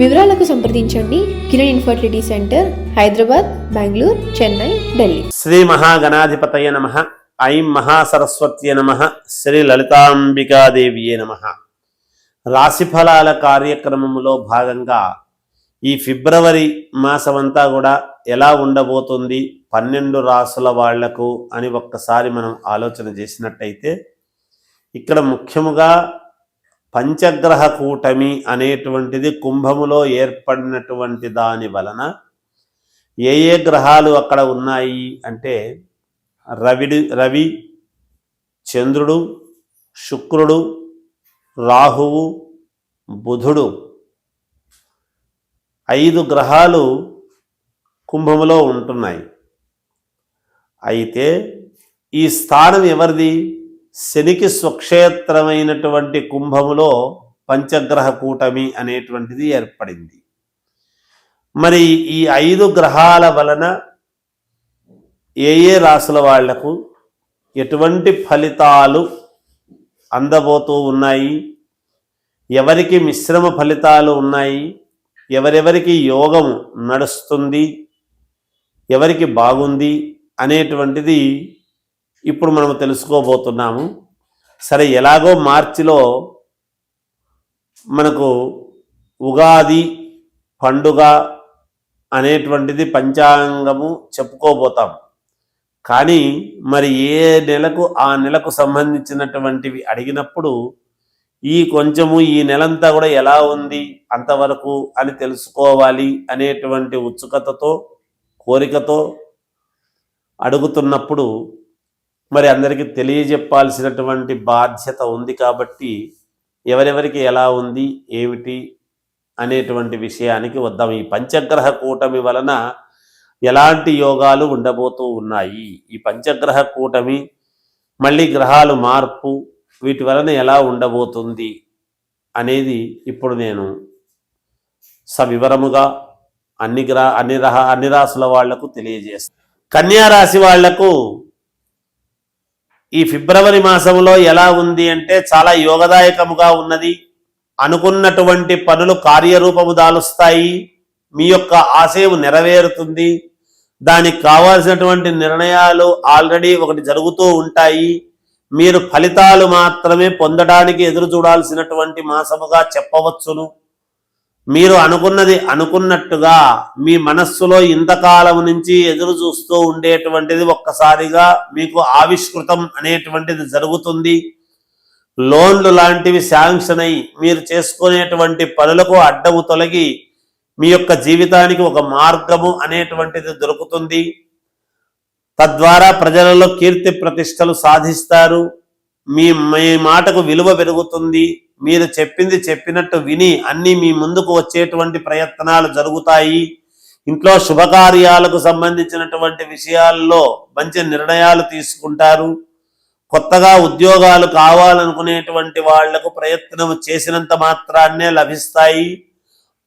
వివరాలకు సంప్రదించండి Kiran infertility centre Hyderabad Bengaluru Chennai Delhi. Shri మహాగణాధిపతయ నమ. ఐం మహాసరస్వత్య నమ. శ్రీ లలితాంబికాదేవియే నమ. రాశిఫలాల కార్యక్రమంలో భాగంగా ఈ ఫిబ్రవరి మాసమంతా కూడా ఎలా ఉండబోతుంది పన్నెండు రాసుల వాళ్ళకు అని ఒక్కసారి మనం ఆలోచన చేసినట్టయితే ఇక్కడ ముఖ్యముగా పంచగ్రహ కూటమి అనేటువంటిది కుంభములో ఏర్పడినటువంటి దాని వలన ఏ ఏ గ్రహాలు అక్కడ ఉన్నాయి అంటే రవిడు రవి చంద్రుడు శుక్రుడు రాహువు బుధుడు ఐదు గ్రహాలు కుంభములో ఉంటున్నాయి. అయితే ఈ స్థానం ఎవరిది? శనికి స్వక్షేత్రమైనటువంటి కుంభములో పంచగ్రహ కూటమి అనేటువంటిది ఏర్పడింది. మరి ఈ ఐదు గ్రహాల వలన ఏ ఏ రాసుల వాళ్ళకు ఎటువంటి ఫలితాలు అందబోతూ ఉన్నాయి? ఎవరికి మిశ్రమ ఫలితాలు ఉన్నాయి? ఎవరెవరికి యోగము నడుస్తుంది? ఎవరికి బాగుంది? అనేటువంటిది ఇప్పుడు మనం తెలుసుకోబోతున్నాము. సరే ఎలాగో మార్చిలో మనకు ఉగాది పండుగ అనేటువంటిది పంచాంగము చెప్పుకోబోతాం. కానీ మరి ఏ నెలకు ఆ నెలకు సంబంధించినటువంటివి అడిగినప్పుడు ఈ కొంచెము ఈ నెలంతా కూడా ఎలా ఉంది అంతవరకు అని తెలుసుకోవాలి అనేటువంటి ఉత్సుకతతో కోరికతో అడుగుతున్నప్పుడు మరి అందరికీ తెలియజెప్పాల్సినటువంటి బాధ్యత ఉంది కాబట్టి ఎవరెవరికి ఎలా ఉంది ఏమిటి అనేటువంటి విషయానికి వద్దాం. ఈ పంచగ్రహ కూటమి వలన ఎలాంటి యోగాలు ఉండబోతూ ఉన్నాయి? ఈ పంచగ్రహ కూటమి మళ్ళీ గ్రహాలు మార్పు వీటి వలన ఎలా ఉండబోతుంది అనేది ఇప్పుడు నేను సవివరముగా అన్ని గ్రహ అన్ని రహ అన్ని రాసుల వాళ్ళకు తెలియజేస్తాను కన్యా రాశి వాళ్ళకు ఈ ఫిబ్రవరి మాసంలో ఎలా ఉంది అంటే చాలా యోగదాయకముగా ఉన్నది. అనుకున్నటువంటి పనులు కార్యరూపము దాలుస్తాయి. మీ యొక్క ఆశయం నెరవేరుతుంది. దానికి కావాల్సినటువంటి నిర్ణయాలు ఆల్రెడీ ఒకటి జరుగుతూ ఉంటాయి. మీరు ఫలితాలు మాత్రమే పొందడానికి ఎదురు చూడాల్సినటువంటి మాసముగా చెప్పవచ్చును. మీరు అనుకున్నది అనుకున్నట్టుగా మీ మనస్సులో ఇంతకాలం నుంచి ఎదురు చూస్తూ ఉండేటువంటిది ఒక్కసారిగా మీకు ఆవిష్కృతం అనేటువంటిది జరుగుతుంది. లోన్లు లాంటివి శాంక్షన్ అయి మీరు చేసుకునేటువంటి పనులకు అడ్డము తొలగి మీ యొక్క జీవితానికి ఒక మార్గము అనేటువంటిది దొరుకుతుంది. తద్వారా ప్రజలలో కీర్తి ప్రతిష్టలు సాధిస్తారు. మీ మీ మాటకు విలువ పెరుగుతుంది. మీరు చెప్పింది చెప్పినట్టు విని అన్ని మీ ముందుకు వచ్చేటువంటి ప్రయత్నాలు జరుగుతాయి. ఇంట్లో శుభకార్యాలకు సంబంధించినటువంటి విషయాల్లో మంచి నిర్ణయాలు తీసుకుంటారు. కొత్తగా ఉద్యోగాలు కావాలనుకునేటువంటి వాళ్ళకు ప్రయత్నం చేసినంత మాత్రాన్నే లభిస్తాయి.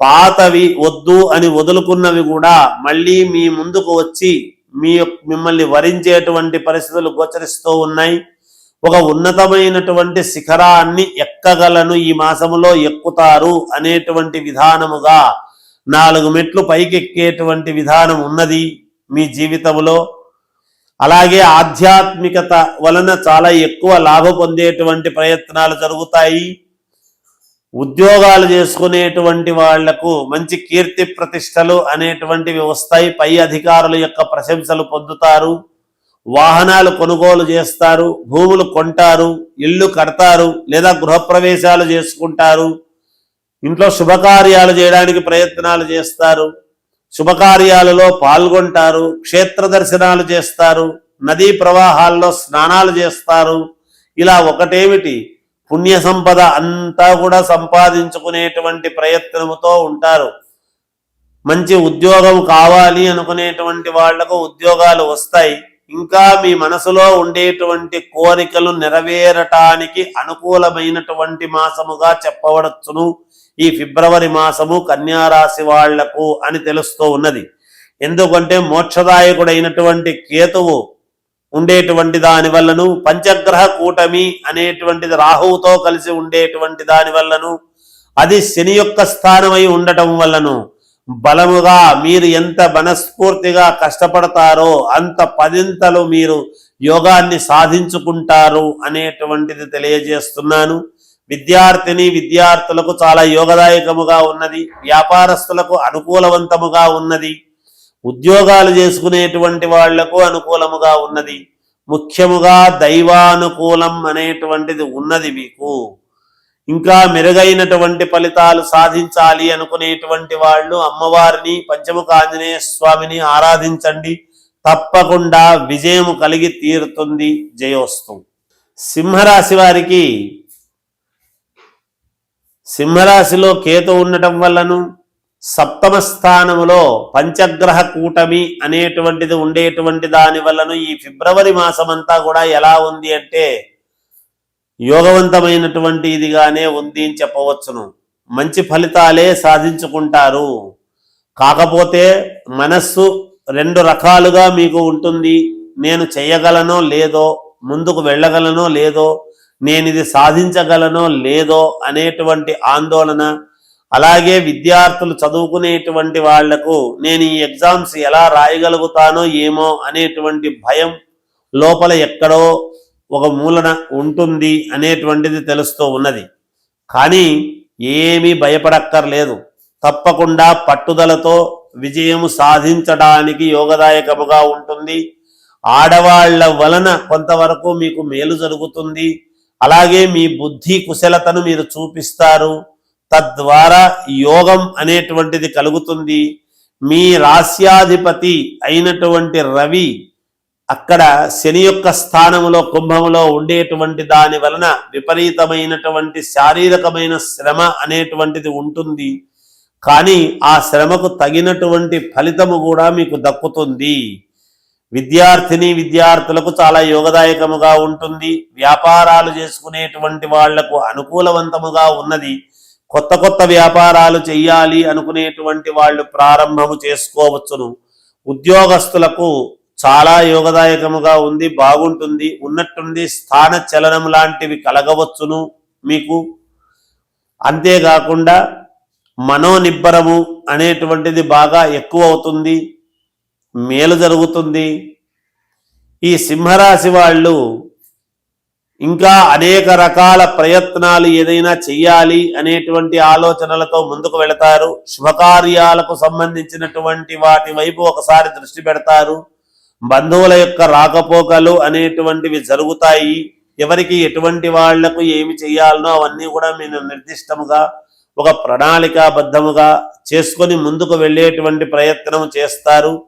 పాతవి వద్దు అని వదులుకున్నవి కూడా మళ్ళీ మీ ముందుకు వచ్చి మీ యొక్క- మిమ్మల్ని వరించేటువంటి పరిస్థితులు గోచరిస్తూ ఉన్నాయి. ఒక ఉన్నతమైనటువంటి శిఖరాన్ని ఎక్కగలను ఈ మాసములో ఎక్కుతారు అనేటువంటి విధానముగా నాలుగు మెట్లు పైకెక్కేటువంటి విధానం ఉన్నది మీ జీవితంలో. అలాగే ఆధ్యాత్మికత వలన చాలా ఎక్కువ లాభ పొందేటువంటి ప్రయత్నాలు జరుగుతాయి. ఉద్యోగాలు చేసుకునేటువంటి వాళ్ళకు మంచి కీర్తి ప్రతిష్టలు అనేటువంటివి వస్తాయి పై అధికారుల యొక్క ప్రశంసలు పొందుతారు. వాహనాలు కొనుగోలు చేస్తారు భూములు కొంటారు ఇల్లు కడతారు లేదా గృహప్రవేశాలు చేసుకుంటారు ఇంట్లో శుభకార్యాలు చేయడానికి ప్రయత్నాలు చేస్తారు శుభకార్యాలలో పాల్గొంటారు క్షేత్ర దర్శనాలు చేస్తారు నదీ ప్రవాహాల్లో స్నానాలు చేస్తారు. ఇలా ఒకటేమిటి? పుణ్య సంపద అంతా కూడా సంపాదించుకునేటువంటి ప్రయత్నముతో ఉంటారు. మంచి ఉద్యోగం కావాలి అనుకునేటువంటి వాళ్ళకు ఉద్యోగాలు వస్తాయి. ఇంకా మీ మనసులో ఉండేటువంటి కోరికలు నెరవేరటానికి అనుకూలమైనటువంటి మాసముగా చెప్పవడచ్చును. ఈ ఫిబ్రవరి మాసము కన్యారాశి వాళ్ళకు అని తెలుస్తూ ఉన్నది. ఎందుకంటే మోక్షదాయకుడైనటువంటి కేతువు ఉండేటువంటి దాని వల్లను పంచగ్రహ కూటమి అనేటువంటిది రాహువుతో కలిసి ఉండేటువంటి దాని వల్లను అది శని యొక్క స్థానమై ఉండటం వల్లను బలముగా మీరు ఎంత మనస్ఫూర్తిగా కష్టపడతారో అంత పదింతలు మీరు యోగాన్ని సాధించుకుంటారు అనేటువంటిది తెలియజేస్తున్నాను. విద్యార్థిని విద్యార్థులకు చాలా యోగదాయకముగా ఉన్నది. వ్యాపారస్తులకు అనుకూలవంతముగా ఉన్నది. ఉద్యోగాలు చేసుకునేటువంటి వాళ్ళకు అనుకూలముగా ఉన్నది. ముఖ్యముగా దైవానుకూలం అనేటువంటిది ఉన్నది మీకు. ఇంకా మెరుగైనటువంటి ఫలితాలు సాధించాలి అనుకునేటువంటి వాళ్ళు అమ్మవారిని పంచముఖ ఆంజనేయ స్వామిని ఆరాధించండి. తప్పకుండా విజయం కలిగి తీరుతుంది జయోస్తు సింహరాశి వారికి సింహరాశిలో కేతు ఉండటం వల్లను సప్తమ స్థానములో పంచగ్రహ కూటమి అనేటువంటిది ఉండేటువంటి దాని వల్లను ఈ ఫిబ్రవరి మాసమంతా కూడా ఎలా ఉంది అంటే యోగవంతమైనటువంటి ఇదిగానే ఉంది అని చెప్పవచ్చును. మంచి ఫలితాలే సాధించుకుంటారు. కాకపోతే మనస్సు రెండు రకాలుగా మీకు ఉంటుంది. నేను చేయగలనో లేదో ముందుకు వెళ్ళగలనో లేదో నేను ఇది సాధించగలనో లేదో అనేటువంటి ఆందోళన అలాగే విద్యార్థులు చదువుకునేటువంటి వాళ్ళకు నేను ఈ ఎగ్జామ్స్ ఎలా రాయగలుగుతానో ఏమో అనేటువంటి భయం లోపల ఎక్కడో ఒక మూలన ఉంటుంది అనేటువంటిది తెలుస్తూ ఉన్నది. కానీ ఏమీ భయపడక్కర్లేదు. తప్పకుండా పట్టుదలతో విజయము సాధించడానికి యోగదాయకముగా ఉంటుంది. ఆడవాళ్ళ వలన కొంతవరకు మీకు మేలు జరుగుతుంది. అలాగే మీ బుద్ధి కుశలతను మీరు చూపిస్తారు. తద్వారా యోగం అనేటువంటిది కలుగుతుంది. మీ రాస్యాధిపతి అయినటువంటి రవి అక్కడ శని యొక్క స్థానములో కుంభములో ఉండేటువంటి దాని వలన విపరీతమైనటువంటి శారీరకమైన శ్రమ అనేటువంటిది ఉంటుంది. కానీ ఆ శ్రమకు తగినటువంటి ఫలితము కూడా మీకు దక్కుతుంది. విద్యార్థిని విద్యార్థులకు చాలా యోగదాయకముగా ఉంటుంది. వ్యాపారాలు చేసుకునేటువంటి వాళ్ళకు అనుకూలవంతముగా ఉన్నది. కొత్త కొత్త వ్యాపారాలు చేయాలి అనుకునేటువంటి వాళ్ళు ప్రారంభము చేసుకోవచ్చును. ఉద్యోగస్తులకు చాలా యోగదాయకముగా ఉంది బాగుంటుంది ఉన్నట్టుండి స్థాన చలనం లాంటివి కలగవచ్చును మీకు. అంతేకాకుండా మనోనిబ్బరము అనేటువంటిది బాగా ఎక్కువ అవుతుంది మేలు జరుగుతుంది. ఈ సింహరాశి వాళ్ళు ఇంకా అనేక రకాల ప్రయత్నాలు ఏదైనా చెయ్యాలి అనేటువంటి ఆలోచనలతో ముందుకు వెళతారు. శుభకార్యాలకు సంబంధించినటువంటి వాటి వైపు ఒకసారి దృష్టి పెడతారు. బంధువుల యొక్క రాకపోకలు అనేటువంటివి జరుగుతాయి. ఎవరికి ఎటువంటి వాళ్ళకు ఏమి చేయాలనో అవన్నీ కూడా మేము నిర్దిష్టముగా ఒక ప్రణాళికాబద్ధముగా చేసుకొని ముందుకు వెళ్ళేటువంటి ప్రయత్నం చేస్తారు.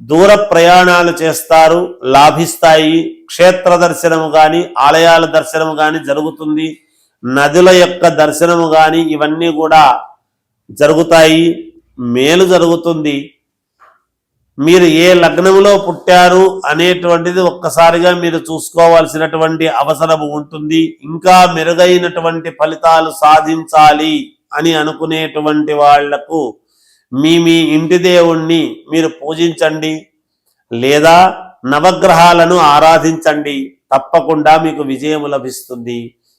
దూర ప్రయాణాలు చేస్తారు. లాభిస్తాయి. క్షేత్ర దర్శనము కానీ ఆలయాల దర్శనము కానీ జరుగుతుంది. నదుల యొక్క దర్శనము కానీ ఇవన్నీ కూడా జరుగుతాయి. మేలు జరుగుతుంది. మీరు ఏ లగ్నంలో పుట్టారు అనేటువంటిది ఒక్కసారిగా మీరు చూసుకోవాల్సినటువంటి అవసరం ఉంటుంది. ఇంకా మెరుగైనటువంటి ఫలితాలు సాధించాలి అని అనుకునేటువంటి వాళ్ళకు మీ మీ ఇంటి దేవుణ్ణి మీరు పూజించండి. లేదా నవగ్రహాలను ఆరాధించండి. తప్పకుండా మీకు విజయం లభిస్తుంది.